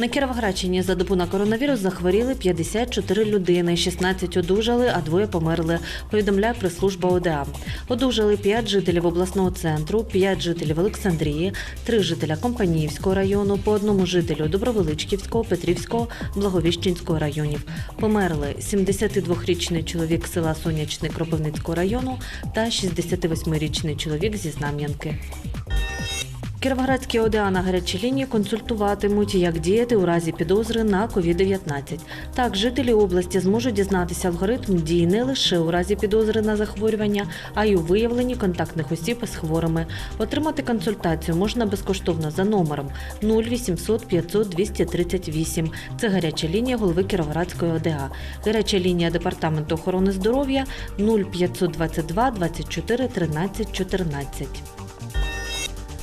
На Кіровоградщині за добу на коронавірус захворіли 54 людини, 16 одужали, а двоє померли. Повідомляє прес-служба ОДА. Одужали 5 жителів обласного центру, 5 жителів Олександрії, 3 жителя Компаніївського району, по одному жителю Добровеличківського, Петрівського, Благовіщенського районів. Померли 72-річний чоловік села Сонячний Кропивницького району та 68-річний чоловік зі Знам'янки. Кіровоградські ОДА на гарячій лінії консультуватимуть, як діяти у разі підозри на COVID-19. Так, жителі області зможуть дізнатися алгоритм дій не лише у разі підозри на захворювання, а й у виявленні контактних осіб з хворими. Отримати консультацію можна безкоштовно за номером 0800 500 238. Це гаряча лінія голови Кіровоградської ОДА. Гаряча лінія департаменту охорони здоров'я 0522 24 13 14.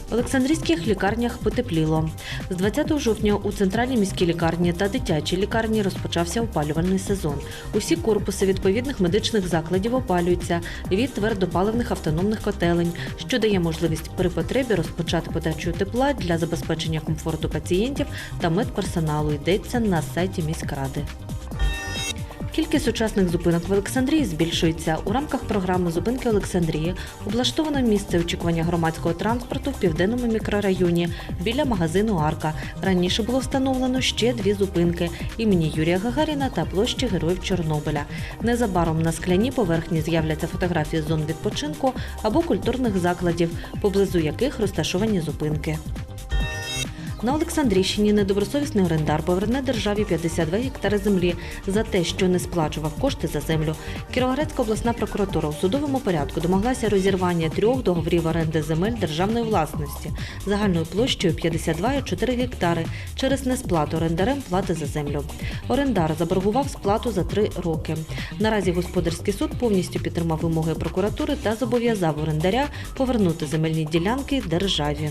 В Олександрійських лікарнях потепліло. З 20 жовтня у центральній міській лікарні та дитячій лікарні розпочався опалювальний сезон. Усі корпуси відповідних медичних закладів опалюються від твердопаливних автономних котелень, що дає можливість при потребі розпочати подачу тепла для забезпечення комфорту пацієнтів та медперсоналу. Йдеться на сайті міськради. Кількість сучасних зупинок в Олександрії збільшується. У рамках програми Зупинки Олександрії облаштовано місце очікування громадського транспорту в південному мікрорайоні біля магазину Арка. Раніше було встановлено ще дві зупинки імені Юрія Гагаріна та площі Героїв Чорнобиля. Незабаром на скляній поверхні з'являться фотографії зон відпочинку або культурних закладів, поблизу яких розташовані зупинки. На Олександрійщині недобросовісний орендар поверне державі 52 гектари землі за те, що не сплачував кошти за землю. Кіровоградська обласна прокуратура у судовому порядку домоглася розірвання трьох договорів оренди земель державної власності загальною площею 52,4 гектари через несплату орендарем плати за землю. Орендар заборгував сплату за три роки. Наразі господарський суд повністю підтримав вимоги прокуратури та зобов'язав орендаря повернути земельні ділянки державі.